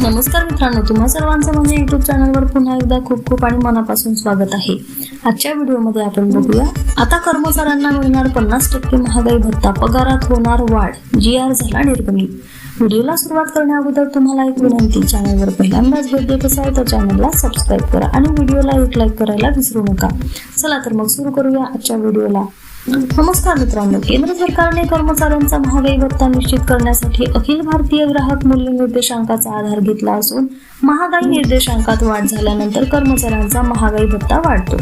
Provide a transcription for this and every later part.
नमस्कार मित्रांनो तुम्हा सर्वांचं माझ्या युट्यूब चॅनलवर पुन्हा एकदा खूप खूप आणि मनापासून स्वागत आहे. आजच्या व्हिडिओमध्ये आपण बघूया आता कर्मचाऱ्यांना मिळणार पन्नास टक्के महागाई भत्ता पगारात होणार वाढ जी आर झाला निर्गमित व्हिडिओला सुरुवात करण्याअगोदर तुम्हाला एक विनंती चॅनलवर पहिल्यांदाच भेट देत असाल तर चॅनलला सबस्क्राईब करा आणि व्हिडिओला एक लाईक करायला विसरू नका. चला तर मग सुरू करूया आजच्या व्हिडिओला. नमस्कार मित्रांनो. केंद्र सरकारने कर्मचाऱ्यांचा महागाई भत्ता निश्चित करण्यासाठी अखिल भारतीय ग्राहक मूल्य निर्देशांकाचा आधार घेतला असून महागाई निर्देशांकात वाढ झाल्यानंतर कर्मचाऱ्यांचा महागाई भत्ता वाढतो.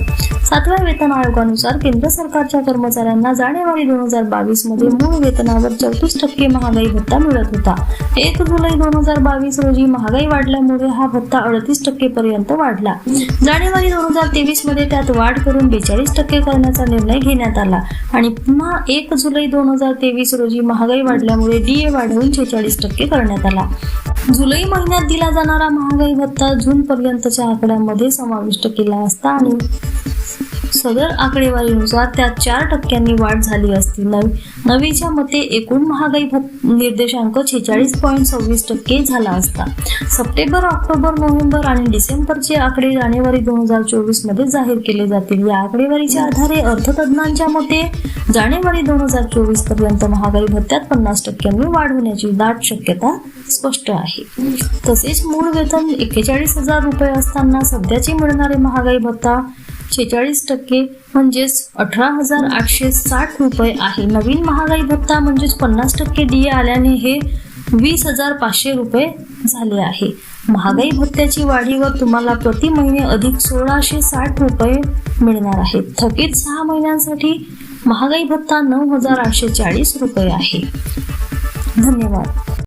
सातव्या वेतन आयोगानुसार केंद्र सरकारच्या कर्मचाऱ्यांना जानेवारी दोन हजार बावीसमध्ये मूळ वेतनावर चौतीस टक्के महागाई भत्ता मिळत होता. एक जुलै दोन हजार बावीस रोजी महागाई वाढल्यामुळे हा भत्ता अडतीस टक्के पर्यंत वाढला. जानेवारी दोन हजार तेवीसमध्ये त्यात वाढ करून बेचाळीस टक्के करण्याचा निर्णय घेण्यात आला. आणि पुन्हा एक जुलै दोन हजार तेवीस रोजी महागाई वाढल्यामुळे डीए वाढवून छेचाळीस टक्के करण्यात आला. जुलै महिन्यात दिला जाणारा महागाई भत्ता जून पर्यंतच्या आकड्यामध्ये समाविष्ट केला असता आणि सदर आकडेवारीनुसार त्यात चार टक्क्यांनी वाढ झाली असती. नवी नवीच्या मते एकूण महागाई निर्देशांक छेचाळीस पॉईंट सव्वीस टक्के झाला असता. सप्टेंबर ऑक्टोबर नोव्हेंबर आणि डिसेंबरचे आकडे जानेवारी दोन हजार चोवीसमध्ये जाहीर केले जातील. या आकडेवारीच्या आधारे अर्थतज्ञांच्या मते जानेवारी दोन हजार चोवीसपर्यंत महागाई भत्त्यात पन्नास टक्क्यांनी वाढ होण्याची दाट शक्यता स्पष्ट आहे. तसेच मूळ वेतन एक्केचाळीस हजार रुपये असताना सध्याचे मिळणारे महागाई भत्ता छेचाळीस टक्के म्हणजेच अठरा हजार आठशे साठ रुपये आहे. नवीन महागाई भत्ता म्हणजेच पन्नास टक्के डीए आल्याने हे वीस हजार पाचशे रुपये झाले आहे. महागाई भत्त्याची वाढीवर तुम्हाला प्रति महिने अधिक सोळाशे साठ रुपये मिळणार आहेत थकीत सहा महिन्यांसाठी महागाई भत्ता नऊ हजार आठशे चाळीस रुपये आहे. धन्यवाद.